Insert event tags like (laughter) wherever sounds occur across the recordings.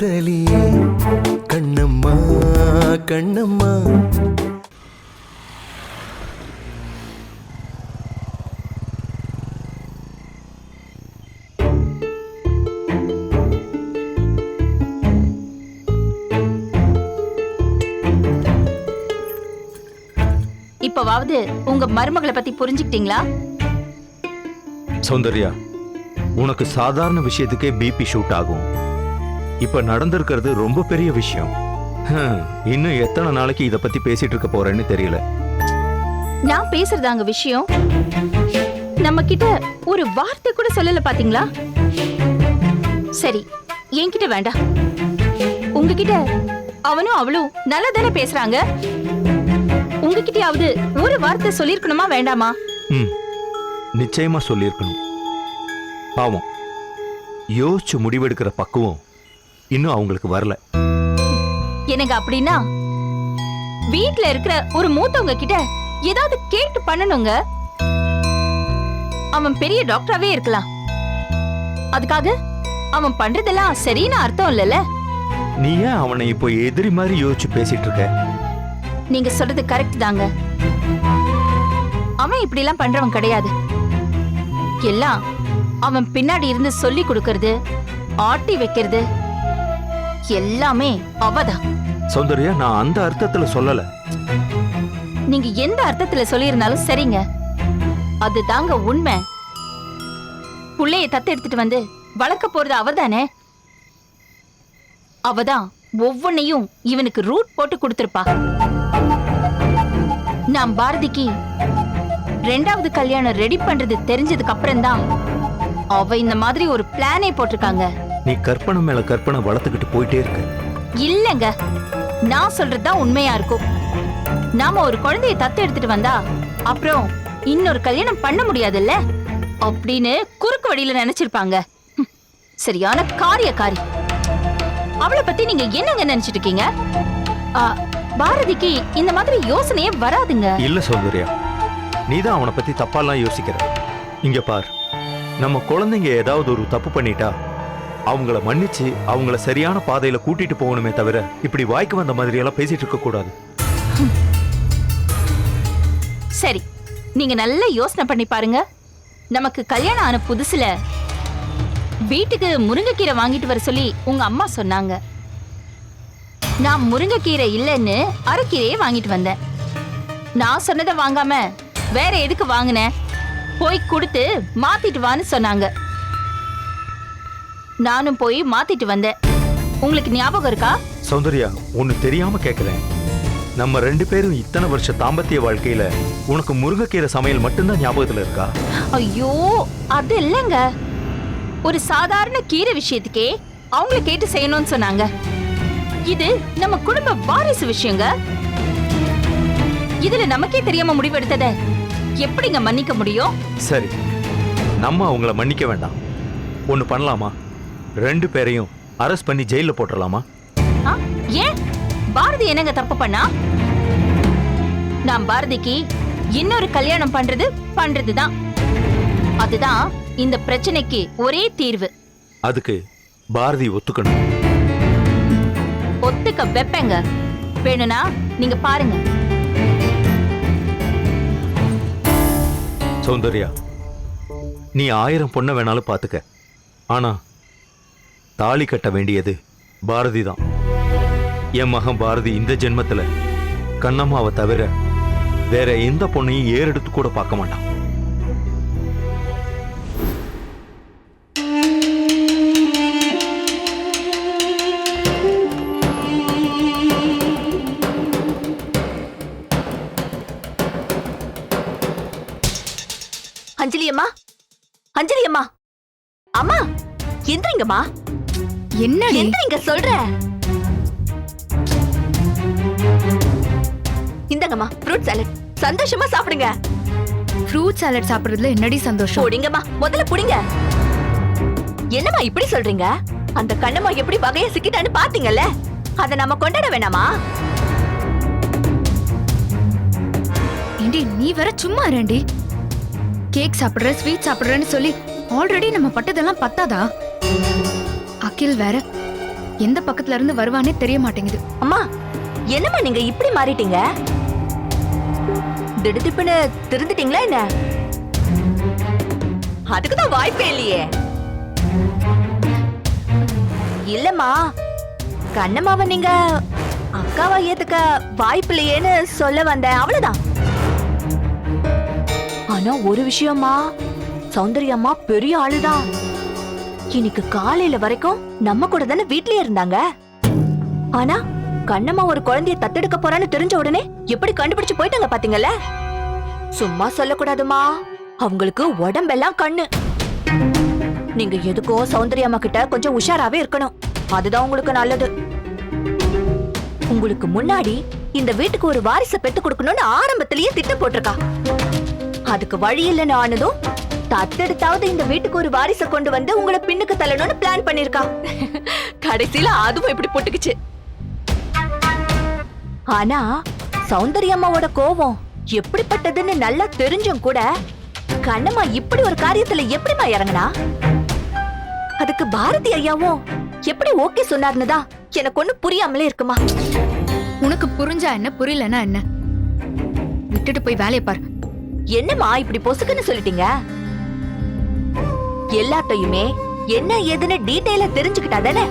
காதலியே கண்ணம்மா கண்ணம்மா. இப்பவாவது உங்க மருமகளை பத்தி புரிஞ்சுக்கிட்டீங்களா? சௌந்தர்யா உனக்கு சாதாரண விஷயத்துக்கே பிபி ஷூட் ஆகும். இப்ப நடந்திருக்கிறது ரொம்ப பெரிய விஷயம். இன்னும் எத்தனை நாளைக்கு இத பத்தி பேசிட்டு இருக்க போறேன்னு தெரியல. நான் பேசுறதாங்க விஷயம். நம்ம கிட்ட ஒரு வார்த்தை கூட சொல்லல பாத்தீங்களா? சரி என்கிட்ட வேண்டாம் உங்ககிட்ட அவனும் அவளும் நல்லா தானே பேசுறாங்க? உங்ககிட்டயாவது ஒரு வார்த்தை சொல்லிருக்கணுமா வேண்டாமா? நிச்சயமா சொல்லியிருக்கணும். பாவம் யோசிச்சு முடிவெடுக்கிற பக்குவம் இன்னும் அவங்களுக்கு வரல. எனக்கு அப்படின்னா வீட்ல இருக்கிற ஒரு மூத்தவங்க கிட்ட ஏதாவது கேட்டு பண்ணணுங்க. அவன் பெரிய டாக்டராவே இருக்கலாம். அதுக்காக அவன் பண்றதெல்லாம் சரின்னு அர்த்தம் இல்லைல்ல? நீ ஏன் அவனை இப்போ எதிரி மாதிரி யோசிச்சு பேசிட்டு இருக்க? நீங்க சொல்றது கரெக்ட் தாங்க. அவன் இப்படி எல்லாம் பண்றவன் கிடையாது. எல்லாம் அவன் பின்னாடி இருந்து சொல்லி கொடுக்கறது ஆட்டி வைக்கிறது எல்லாமே அவதான். சௌந்தர்யா நான் அந்த அர்த்தத்துல சொல்லல. நீங்க எந்த அர்த்தத்துல சொல்லியிருந்தாலும் சரிங்க. அதுதாங்க உண்மை. புள்ளைய தத்து எடுத்துட்டு வந்து வளர்க்க போறது அவதானே அவதான் ஒவ்வொன்னையும் இவனுக்கு ரூட் போட்டு கொடுத்திருப்பா. நான் பாரதிக்கு ரெண்டாவது கல்யாணம் ரெடி பண்றது தெரிஞ்சதுக்கு அப்புறம் தான் அவ இந்த மாதிரி ஒரு பிளானே போட்டிருக்காங்க. நீ கற்பனை மேல கற்பனை வளர்த்துக்கிட்டு போயிட்டே இருக்க. இல்லங்க. நான் சொல்றதுதான் உண்மையா இருக்கும். நாம ஒரு குழந்தைய தத்து எடுத்துட்டு வந்தா அப்புறம் இன்னொரு கல்யாணம் பண்ண முடியாதுல்ல? அப்படின்னு குறுக்கு வழியில நினைச்சிருப்பாங்க. சரியான காரியக்காரி. அவளை பத்தி நீங்க என்னங்க நினைச்சிட்டு இருக்கீங்க? பாரதிக்கு இந்த மாதிரி யோசனையே வராதுங்க. இல்ல சௌந்தர்யா நீதான் அவனை பத்தி தப்பாலாம் யோசிக்கிற. இங்க பார் நம்ம குழந்தைங்க ஏதாவது ஒரு தப்பு பண்ணிட்டா அவங்கள மன்னிச்சு அவங்கள சரியான பாதையில கூட்டிட்டு போகணுமே தவிர இப்படி வாய்க்கு வந்த மாதிரி எல்லாம் பேசிட்டு இருக்க கூடாது. சரி நீங்க நல்ல யோசனை பண்ணி பாருங்க. நமக்கு கல்யாணம் ஆன புதுசுல வீட்டுக்கு முருங்கைக்கீரை வாங்கிட்டு வர சொல்லி உங்க அம்மா சொன்னாங்க. நான் முருங்கைக்கீரை இல்லைன்னு அரைக்கீரையே வாங்கிட்டு வந்தேன். நான் சொன்னதை வாங்காம வேற எதுக்கு வாங்கினேன் போய் கொடுத்து மாத்திட்டு வான்னு சொன்னாங்க. நானும் போய் மாத்திட்டு வந்தேன். உங்களுக்கு ஞாபகம் இருக்கா? சௌந்தர்யா ஒன்னு தெரியாம கேக்குறேன். நம்ம ரெண்டு பேரும் இத்தனை வருஷ தாம்பத்திய வாழ்க்கையில உனக்கு முருங்கைக்கீரை சமையல் மட்டும்தான் ஞாபகத்துல இருக்கா? ஐயோ அது இல்லைங்க. ஒரு சாதாரண கீரை விஷயத்துக்கே அவங்கள கேட்டு செய்யணும்னு சொன்னாங்க. இது நம்ம குடும்ப வாரிசு விஷயங்க. இதுல நமக்கே தெரியாம முடிவெடுத்தத எப்படிங்க மன்னிக்க முடியும்? சரி நம்ம அவங்கள மன்னிக்க வேண்டாம். ஒன்னு பண்ணலாமா? ரெண்டு பேரையும் அரெஸ்ட் பண்ணி ஜெயில போட்டுடலாமா? ஏன்? பாரதி என்னங்க தப்பு பண்ணா? நான் பாரதிக்கு இன்னொரு கல்யாணம் பண்றது பண்றதுதான். அதுதான் இந்த பிரச்சனைக்கு ஒரே தீர்வு. அதுக்கு பாரதி ஒத்துக்கணும். ஒத்துக்க வெப்பேங்க. வேணும்னா நீங்க பாருங்க. சௌந்தர்யா நீ ஆயிரம் பொண்ணை வேணாலும் பார்த்துக்க. ஆனா தாலி கட்ட வேண்டியது பாரதி தான் என் மகன் பாரதி இந்த ஜென்மத்துல கண்ணம்மாவை தவிர வேற எந்த பொண்ணையும் ஏறெடுத்து கூட பார்க்க மாட்டான். என்னடி? எந்திரிங்க சொல்றேன் இந்தாங்கம்மா ஃப்ரூட் சாலட் சந்தோஷமா சாப்பிடுங்க. ஃப்ரூட் சாலட் சாப்பிடுறதுல என்னடி சந்தோஷம்? புடிங்கம்மா முதல்ல புடிங்க என்னம்மா இப்படி சொல்றீங்க? அந்த கண்ணம்மா எப்படி வகைய சிக்கிட்டான்னு பாத்தீங்கல்ல? அத நம்ம கொண்டாட வேணாமா? ஏண்டி நீ வேற சும்மா இரண்டி கேக் சாப்பிடுற ஸ்வீட் சாப்பிடுறேன்னு சொல்லி ஆல்ரெடி நம்ம பட்டதெல்லாம் பத்தாதா? ஸ்கில் வேற. எந்த பக்கத்துல இருந்து வருவானே தெரிய மாட்டேங்குது. அம்மா என்னம்மா நீங்க இப்படி மாறிட்டீங்க? திடுதிப்புன்னு திருந்துட்டீங்களா என்ன? அதுக்குதான் வாய்ப்பே இல்லையே. இல்லம்மா கண்ணம்மாவை நீங்க அக்காவா ஏத்துக்க வாய்ப்பு இல்லையேன்னு சொல்ல வந்தேன். அவ்வளவுதான். ஆனா ஒரு விஷயமா சௌந்தரியம்மா பெரிய ஆளுதான். இன்னைக்கு காலையில வரைக்கும் நம்ம கூட தானே வீட்லயே இருந்தாங்க. ஆனா கண்ணம்மா ஒரு குழந்தைய தத்தெடுக்க போறான்னு தெரிஞ்ச உடனே எப்படி கண்டுபிடிச்சு போயிட்டாங்க பாத்தீங்கல்ல? சும்மா சொல்லக்கூடாதுமா. அவங்களுக்கு உடம்பெல்லாம் கண்ணு. நீங்க எதுக்கும் சௌந்தர்யம்மா கிட்ட கொஞ்சம் உஷாராவே இருக்கணும். அதுதான் உங்களுக்கு நல்லது. உங்களுக்கு முன்னாடி இந்த வீட்டுக்கு ஒரு வாரிசை பெத்து கொடுக்கணும்னு ஆரம்பத்திலேயே திட்டம் போட்டிருக்கா. அதுக்கு வழி இல்லைன்னு ஆனதும் தத்தெடுத்தாவது இந்த வீட்டுக்கு ஒரு வாரிசை கொண்டு வந்து உங்களை பின்னுக்கு தள்ளணும்னு பிளான் பண்ணிருக்கா கடைசியில அதுவும் இப்படி போட்டுக்குச்சு. ஆனா சௌந்தர்யம்மாவோட கோபம் எப்படிப்பட்டதுன்னு நல்லா தெரிஞ்சும் கூட கண்ணம்மா இப்படி ஒரு காரியத்துல எப்படிம்மா இறங்குனா? அதுக்கு பாரதி ஐயாவும் எப்படி ஓகே சொன்னார்னு தான் எனக்கு ஒண்ணு புரியாமலே இருக்குமா? உனக்கு புரிஞ்சா என்ன புரியலன்னா என்ன? விட்டுட்டு போய் வேலையை பாரு. என்னம்மா இப்படி பொசுக்குன்னு சொல்லிட்டீங்க? எல்லாத்தையுமே என்ன ஏதுன்னு டீடைலா தெரிஞ்சுக்கிட்டா தானே?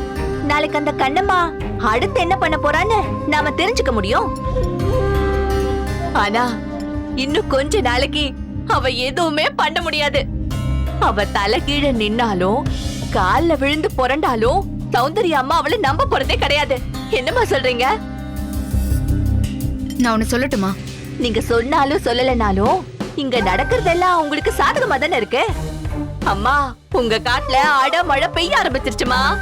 நாளைக்கு அந்த கண்ணம்மா அடுத்து என்ன பண்ண போறான்னு நாம தெரிஞ்சுக்க முடியும். ஆனா இன்னும் கொஞ்ச நாளைக்கு அவ எதுவுமே பண்ண முடியாது. அவ தலை கீழே நின்னாலும் கால்ல விழுந்து புரண்டாலும் சௌந்தர்யா அம்மா அவளை நம்ப போறதே கிடையாது. என்னம்மா சொல்றீங்க? நான் ஒன்னு சொல்லட்டுமா? நீங்க சொன்னாலும் சொல்லலைனாலும் இங்க நடக்கிறதெல்லாம் உங்களுக்கு சாதகமா தானே இருக்கு? அம்மா உங்க காட்டுல அட மழை பெய்ய ஆரம்பிச்சிருச்சுமா.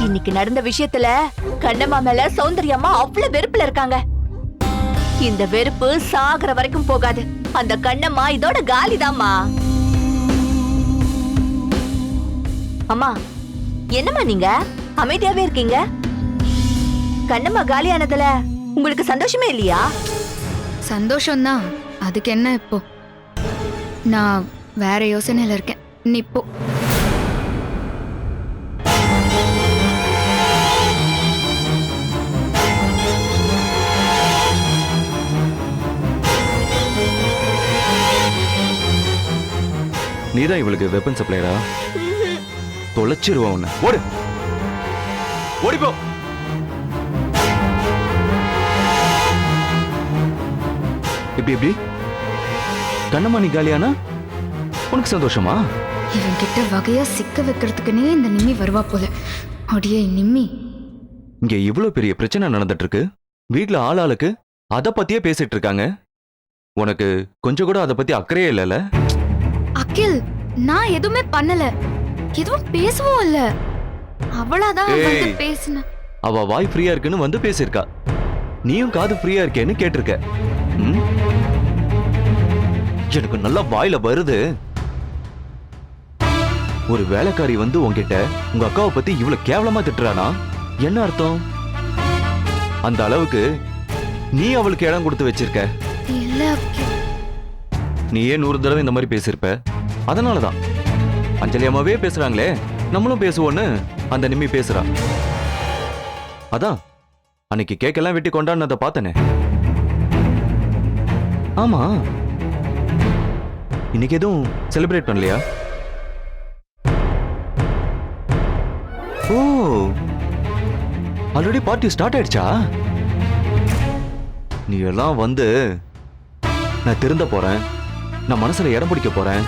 இன்னைக்கு நடந்த விஷயத்துல கண்ணம்மா மேல சௌந்தர்யம்மா அவ்வளவு வெறுப்புல இருக்காங்க. இந்த வெறுப்பு சாகிற வரைக்கும் போகாது. அந்த கண்ணம்மா இதோட காலிதாம்மா. அம்மா என்னம்மா நீங்க? அமைதியாவே இருக்கீங்க? கண்ணம்மா காலியானதுல உங்களுக்கு சந்தோஷமே இல்லையா? சந்தோஷம்தான். அதுக்கு என்ன இப்போ? நான் வேற யோசனையில இருக்கேன். நிப்போ. நீதான் இவளுக்கு வெப்பன் சப்ளையரா தொலைச்சிருவா உன்னை. ஓடு. ஓடிப்போ இப்படி எப்படி? கண்ணம்மா நீ காலியானா? உனக்கு சந்தோஷமா? இவன் கிட்ட வகையா சிக்க வைக்கிறதுக்குன்னே இந்த நிம்மி வருவா போல. அடியே நிம்மி. இங்க இவ்வளவு பெரிய பிரச்சனை நடந்துட்டு இருக்கு வீட்ல ஆளாளுக்கு அத பத்தியே பேசிட்டு இருக்காங்க. உனக்கு கொஞ்சம் கூட அத பத்தி அக்கறையே இல்லைல்ல அகில் நான் எதுவுமே பண்ணல. எதுவும் பேசவும் இல்ல. அவளாதான் வந்து. பேசின. அவ வாய் ஃப்ரீயா இருக்குன்னு வந்து பேசியிருக்கா. நீயும் காது ஃப்ரீயா இருக்கேன்னு கேட்டிருக்க. ம்? எனக்கு நல்லா வாயில வருது. ஒரு வேலைக்காரி வந்து உன்கிட்ட உங்க அக்காவை பத்தி இவ்வளவு கேவலமா திட்டுறானா? என்ன அர்த்தம்? அந்த அளவுக்கு நீ அவளுக்கு இடம் கொடுத்து வச்சிருக்க. அகில் நீயே நூறு தடவை இந்த மாதிரி பேசியிருப்ப. அதனாலதான். அஞ்சலி அம்மாவே பேசுறாங்களே நம்மளும் பேசுவோன்னு அந்த நிம்மி பேசுறா. அதான் அன்னைக்கு கேக்கெல்லாம் வெட்டி கொண்டாடினதை பார்த்தனே. ஆமா. இன்னைக்கு எதுவும் செலிப்ரேட் பண்ணலையா? ஓ. ஆல்ரெடி பார்ட்டி ஸ்டார்ட் ஆயிடுச்சா? நீ எல்லாம் வந்து நான் திருந்த போறேன். நான் மனசுல இடம் பிடிக்க போறேன்.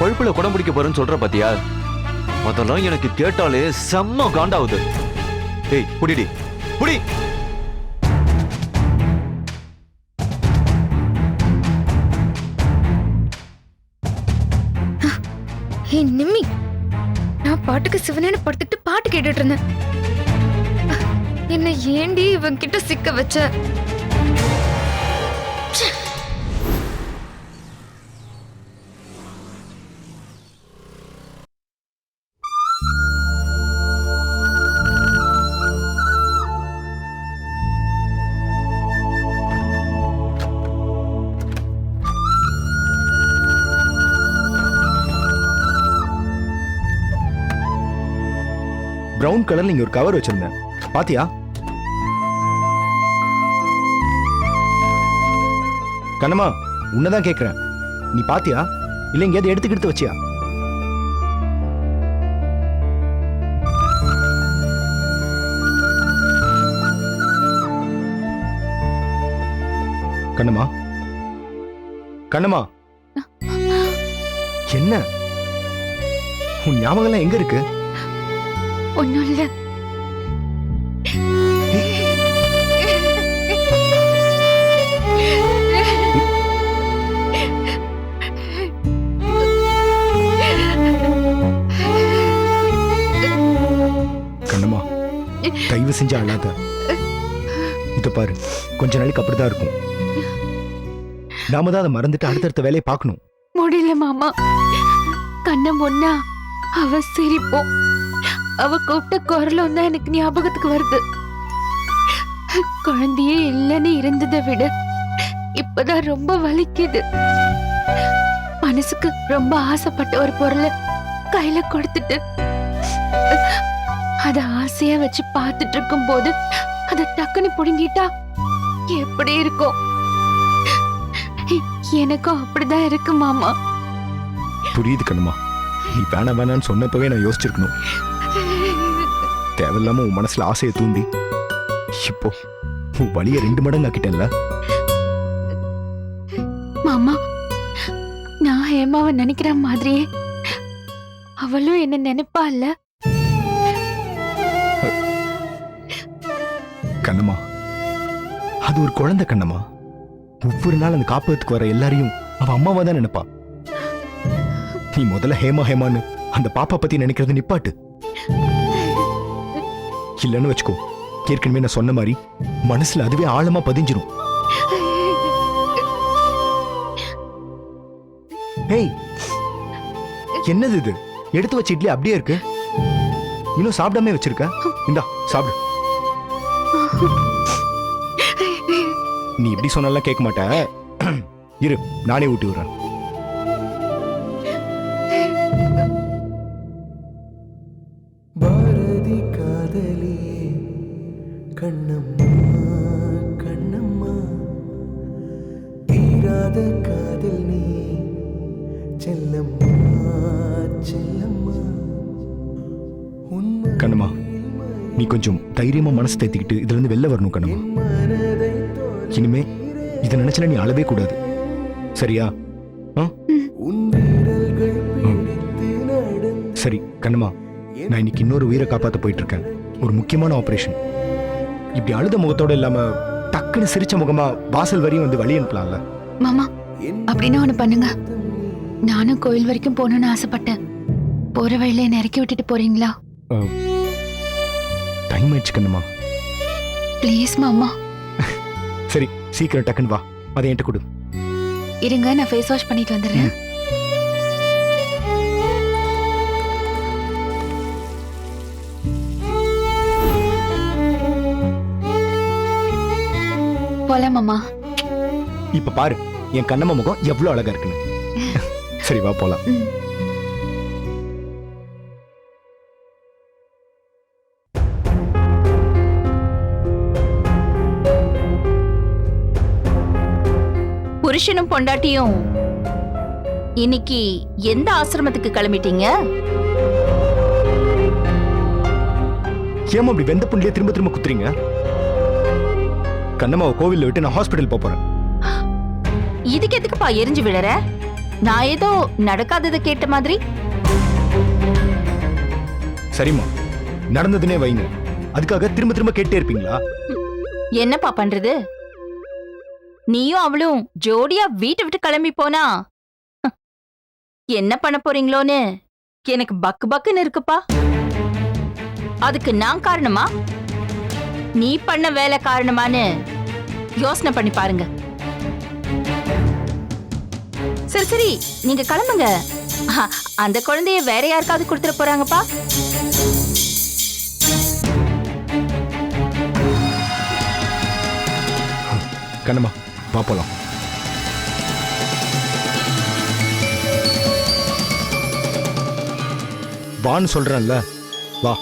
பழுப்புல குடம் பிடிக்க போறேன்னு சொல்ற பாத்தியா? அதெல்லாம் எனக்கு கேட்டாலே செம்ம காண்டாவுது ஏய் புடிடி புடி. ஹே நிம்மி. நான் பாட்டுக்கு சிவனேன்னு படுத்துட்டு பாட்டு கேட்டுட்டு இருந்தேன். என்ன ஏண்டி இவன் கிட்ட சிக்க வச்ச? பிரவுன் கலர்ல இங்க ஒரு கவர் வச்சிருந்தேன். பாத்தியா? கண்ணம்மா உன்னதான் கேக்குறேன். நீ பாத்தியா? இல்ல எங்கேயாவது எடுத்துக்கிட்டு வச்சியா? கண்ணம்மா. கண்ணம்மா. என்ன? உன் ஞாபகம்லாம் எங்க இருக்கு? ஒன்றும் இல்லை கண்ணம்மா தயவு செஞ்சு அழாத. இத பாரு கொஞ்ச நாளைக்கு அப்படிதான் இருக்கும். நாம தான் அதை மறந்துட்டு அடுத்தடுத்த வேலையை பார்க்கணும். முடியல மாமா. கண்ணம் ஒன்னா அவ சிரிப்போம். அவ கூப்பிட்ட குரலும் தான் எனக்கு ஞாபகத்துக்கு வருது. குழந்தையே இல்லைன்னு இருந்ததை விட இப்பதான் ரொம்ப வலிக்குது. மனசுக்கு ரொம்ப ஆசைப்பட்ட ஒரு பொருளை கையில கொடுத்துட்டு அத ஆசையா வச்சு பார்த்துட்டு இருக்கும் போது அத டக்குன்னு புடுங்கிட்டா எப்படி இருக்கும்? எனக்கும் அப்படிதான் இருக்கு மாமா. புரியுது கண்ணுமா. நீ வேணாம் வேணான்னு சொன்னப்பவே நான் யோசிச்சிருக்கணும். தேவையில்லாம உன் மனசுல ஆசையை தூண்டி. இப்போ உன் வழியை ரெண்டு மடங்கு ஆக்கிட்டேன்ல. மாமா நான் ஹேமாவை நினைக்கிற மாதிரியே அவளும் என்ன நினைப்பா இல்ல? கண்ணம்மா அது ஒரு குழந்தை கண்ணம்மா. ஒவ்வொரு நாள் அந்த காப்பகத்துக்கு வர எல்லாரையும் அவ அம்மாவா தான் நினைப்பா. நீ முதல்ல ஹேமா ஹேமான்னு அந்த பாப்பா பத்தி நினைக்கிறது நிப்பாட்டு. இல்லைன்னு வச்சுக்கோ. ஏற்கனவே நான் சொன்ன மாதிரி மனசுல அதுவே ஆழமா பதிஞ்சிரும். ஏய் என்னது இது? எடுத்து வச்ச இட்லி அப்படியே இருக்கு. இன்னும் சாப்பிடாம வச்சிருக்க? இந்தா சாப்பிடு. நீ இப்படி சொன்னாலாம் கேட்க மாட்ட. இரு நானே ஊட்டி விடுறேன். மனசு தேத்திக்கிட்டு இதுல இருந்து வெளில வரணும் கண்ணம்மா. இனிமே இதை நினைச்சல நீ அழவே கூடாது. சரியா? சரி கண்ணம்மா நான் இன்னைக்கு இன்னொரு உயிரை காப்பாத்த போயிட்டு இருக்கேன் ஒரு முக்கியமான ஆபரேஷன் இப்படி அழுத முகத்தோட இல்லாம டக்குன்னு சிரிச்ச முகமா வாசல் வரையும் வந்து வழி அனுப்பலாம்ல? மாமா அப்படின்னா ஒண்ணு பண்ணுங்க. நானும் கோயில் வரைக்கும் போகணும்னு ஆசைப்பட்டேன். போற வழியில என்ன இறக்கி விட்டுட்டு போறீங்களா? டைம் ஆயிடுச்சு கண்ணம்மா. ப்ளீஸ் மாமா சரி சீக்கிரம் டக்குன்னு வா. அதை என்கிட்ட கொடு. இருங்க நான் ஃபேஸ் வாஷ் பண்ணிட்டு வந்துடுறேன். போலாம் மாமா இப்ப பாரு என் கண்ணம்மா முகம் எவ்வளவு அழகா இருக்குன்னு. (laughs) சரி வா போலாம். புருஷனும் பொண்டாட்டியும். இன்னைக்கு எந்த ஆசிரமத்துக்கு கிளம்பிட்டீங்க? ஏமா அப்படி வெந்த புண்ணிலே திரும்ப திரும்ப குத்துறீங்க? கண்ணம்மாவை கோவில்ல விட்டு நான் ஹாஸ்பிட்டல் போப் போறேன். இதுக்கு எதுக்குப்பா எரிஞ்சு விழற? நான் ஏதோ நடக்காததை கேட்ட மாதிரி? சரிம்மா. நடந்ததுனே வைங்க. அதுக்காக திரும்ப திரும்ப கேட்டே இருப்பீங்களா? என்னப்பா பண்றது? நீயும் அவளும் ஜோடியா வீட்டை விட்டு கிளம்பி போனா? என்ன பண்ண போறீங்களோன்னு? எனக்கு பக்கு பக்குன்னு இருக்குப்பா. அதுக்கு நான் காரணமா? நீ பண்ண வேலை காரணமான்னு யோசனை பண்ணி பாருங்க. சரி சரி நீங்க கிளம்புங்க. அந்த குழந்தைய வேற யாருக்காவது கொடுத்துட போறாங்கப்பா? கண்ணம்மா வா போலாம் வான்னு சொல்கிறேன்ல வா.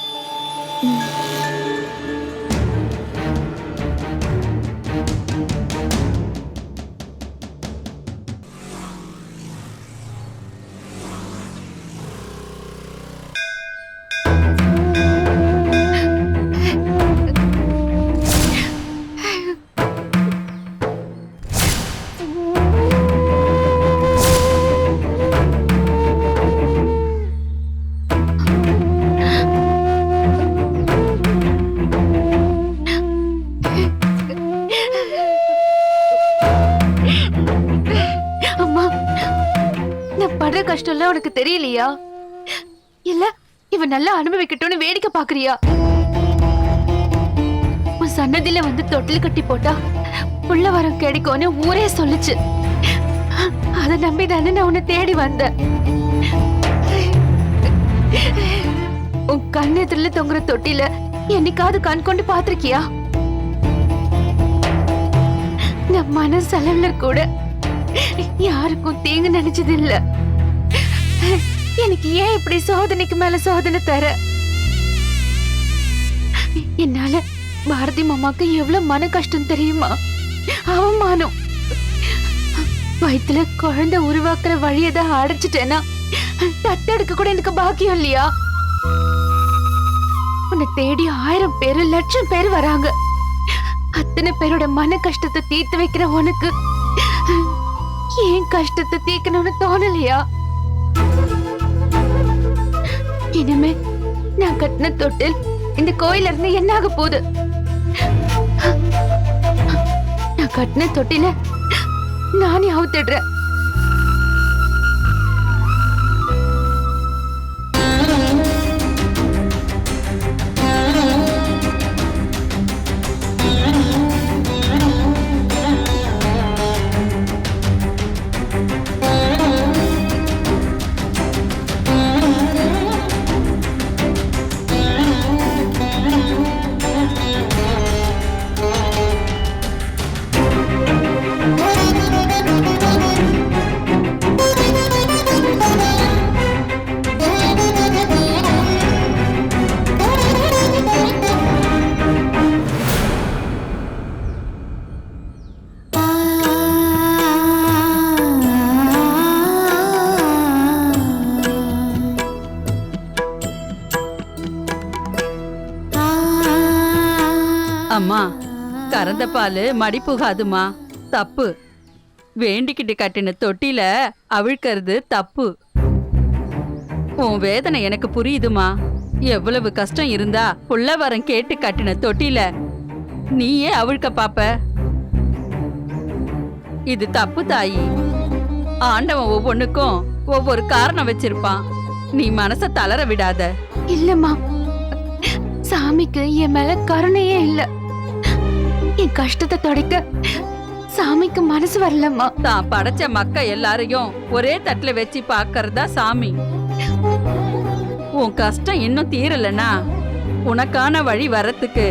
உனக்கு தெரியலையா? இல்ல இவன் நல்லா அனுபவிக்கட்டும்னு வேடிக்கை பாக்குறியா? உன் சன்னதியில வந்து தொட்டில் கட்டி போட்டா புள்ள வரம் கிடைக்கும்னு ஊரே சொல்லுச்சு. அதை நம்பி தானே நான் உன்னை தேடி வந்தேன். உன் கண்ணெதிரில தொங்குற தொட்டில என்னைக்காவது கண் கொண்டு பாத்திருக்கியா நான் மனசளவுல கூட யாருக்கும் தீங்கு நினைச்சது இல்லை எனக்கு ஏன் இப்படி சோதனைக்கு மேல சோதனை தர? என்னால பாரதி மாமாக்கு எவ்வளவு மன கஷ்டம் தெரியுமா? அவமானம். வயித்துல குழந்தை உருவாக்குற வழியை தான் அடைச்சிட்டேன்னா தத்தெடுக்க கூட எனக்கு பாக்கியம் இல்லையா? உன்னை தேடி ஆயிரம் பேரு லட்சம் பேர் வராங்க. அத்தனை பேரோட மன கஷ்டத்தை தீர்த்து வைக்கிற உனக்கு ஏன் கஷ்டத்தை தீர்க்கணும்னு தோணலையா? இனிமே நான் கட்டின தொட்டில் இந்த கோயில இருந்து என்ன ஆக போகுது? நான் கட்டின தொட்டில நானே அவுத்திடுறேன். அம்மா கறந்த பால் மடி புகாதுமா. தப்பு. வேண்டிக்கிட்டு கட்டின தொட்டில அவிழ்க்கிறது தப்பு. உன் வேதனை எனக்கு புரியுதுமா. எவ்வளவு கஷ்டம் இருந்தா புள்ள வரம் கேட்டு கட்டின தொட்டில நீயே அவிழ்க்க பாப்ப. இது தப்பு தாயி. ஆண்டவன் ஒவ்வொன்னுக்கும் ஒவ்வொரு காரணம் வச்சிருப்பான். நீ மனச தளர விடாத. இல்லம்மா. சாமிக்கு என் மேல கருணையே இல்லை. என் கஷ்டத்தை தொடக்க சாமிக்கு மனசு வரலம்மா. தான் படைச்ச மக்க எல்லாரையும் ஒரே தட்டுல வச்சு பாக்கறதா சாமி. உன் கஷ்டம் இன்னும் தீரலனா உனக்கான வழி வரத்துக்கு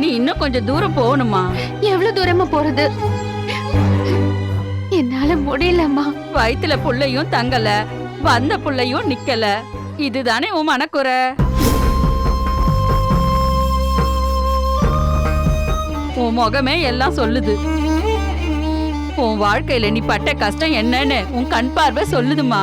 நீ இன்னும் கொஞ்சம் தூரம் போகணுமா? எவ்வளவு தூரமா போறது? என்னால முடியலம்மா. வயித்துல புள்ளையும் தங்கல வந்த புள்ளையும் நிக்கல. இதுதானே உன் மனக்குறை? உன் முகமே எல்லாம் சொல்லுது. உன் வாழ்க்கையில நீ பட்ட கஷ்டம் என்னன்னு உன் கண் பார்வை சொல்லுதுமா.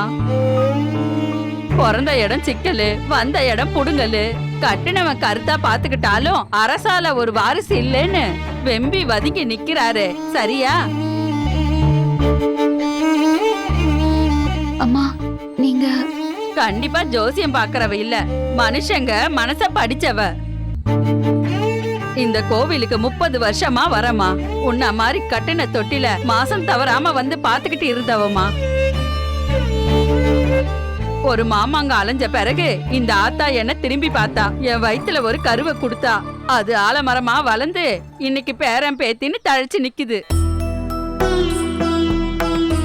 பிறந்த இடம் சிக்கலு வந்த இடம் புடுங்கலு. கட்டினவன் கருத்தா பாத்துக்கிட்டாலும் அரசால ஒரு வாரிசு இல்லைன்னு வெம்பி வதங்கி நிக்கிறாரு. சரியா? அம்மா நீங்க கண்டிப்பா ஜோசியம் பாக்குறவ இல்ல. மனுஷங்க மனச படிச்சவ. இந்த கோவிலுக்கு முப்பது வருஷமா வரமா உன்ன மாதிரி கட்டின தொட்டில மாசம் தவறாம வந்து பாத்துக்கிட்டு இருந்தவமா ஒரு மாமாங்க அலைஞ்ச பிறகு இந்த ஆத்தா என்ன திரும்பி பார்த்தா. என் வயித்துல ஒரு கருவை கொடுத்தா. அது ஆலமரமா வளர்ந்து இன்னைக்கு பேரன் பேத்தின்னு தழைச்சு நிக்குது.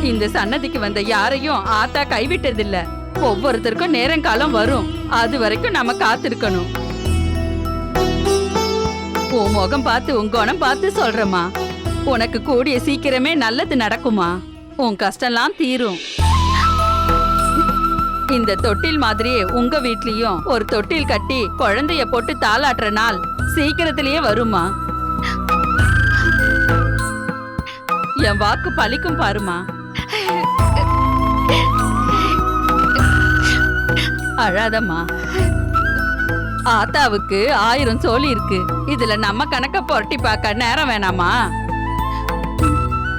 இந்த சன்னதிக்கு வந்த யாரையும் ஆத்தா கைவிட்டதில்ல. ஒவ்வொருத்தருக்கும் நேரங்காலம் வரும். அது வரைக்கும் நம்ம காத்திருக்கணும். உன் முகம் பார்த்து உன் குணம் பார்த்து சொல்றேம்மா. உனக்கு கூடிய சீக்கிரமே நல்லது நடக்குமா உன் கஷ்டம்லாம் தீரும். இந்த தொட்டில் மாதிரியே உங்க வீட்லயும் ஒரு தொட்டில் கட்டி குழந்தைய போட்டு தாளாட்டுற நாள் சீக்கிரத்திலேயே வருமா என் வாக்கு பழிக்கும் பாருமா அழாதம்மா. ஆத்தாவுக்கு ஆயிரம் சோழி இருக்கு. இதுல நம்ம கணக்க புரட்டி பார்க்க நேரம் வேணாமா?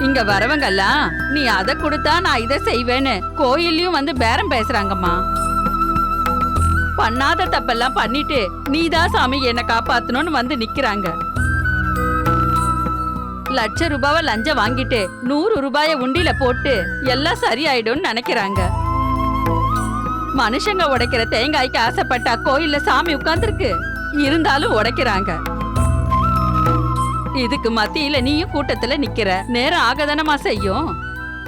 இங்க வரவங்கெல்லாம் நீ அதை கொடுத்தா நான் இதை செய்வேன்னு கோயில்லயும் வந்து பேரம் பேசுறாங்கம்மா. பண்ணாத தப்பெல்லாம் பண்ணிட்டு நீதான் சாமி என்ன காப்பாத்தணும்னு வந்து நிக்கிறாங்க. லட்ச ரூபாவை லஞ்சம் வாங்கிட்டு நூறு ரூபாய உண்டியில போட்டு எல்லாம் சரியாயிடும்னு நினைக்கிறாங்க. மனுஷங்க உடைக்கிற தேங்காய்க்கு ஆசைப்பட்டா கோயில்ல சாமி உட்கார்ந்திருக்கு. இருந்தாலும் உடைக்கிறாங்க. இதுக்கு மத்தியில நீயும் கூட்டத்துல நிக்கிற. நேரம் ஆகதானமா செய்யும்.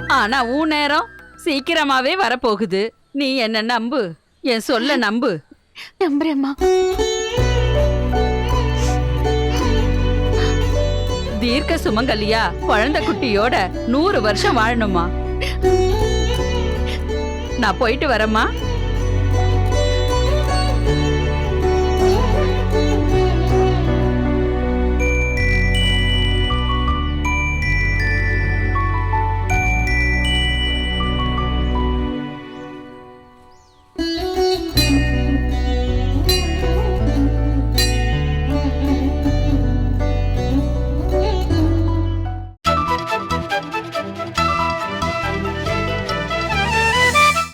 ஆனா உன் நேரம் சீக்கிரமாவே வரப்போகுது. நீ என்ன நம்பு? என் சொல்ல நம்பு. நம்புறேம்மா. தீர்க்க சுமங்கலியா? குழந்தை குட்டியோட நூறு வருஷம் வாழணுமா? நான் போயிட்டு வரேம்மா.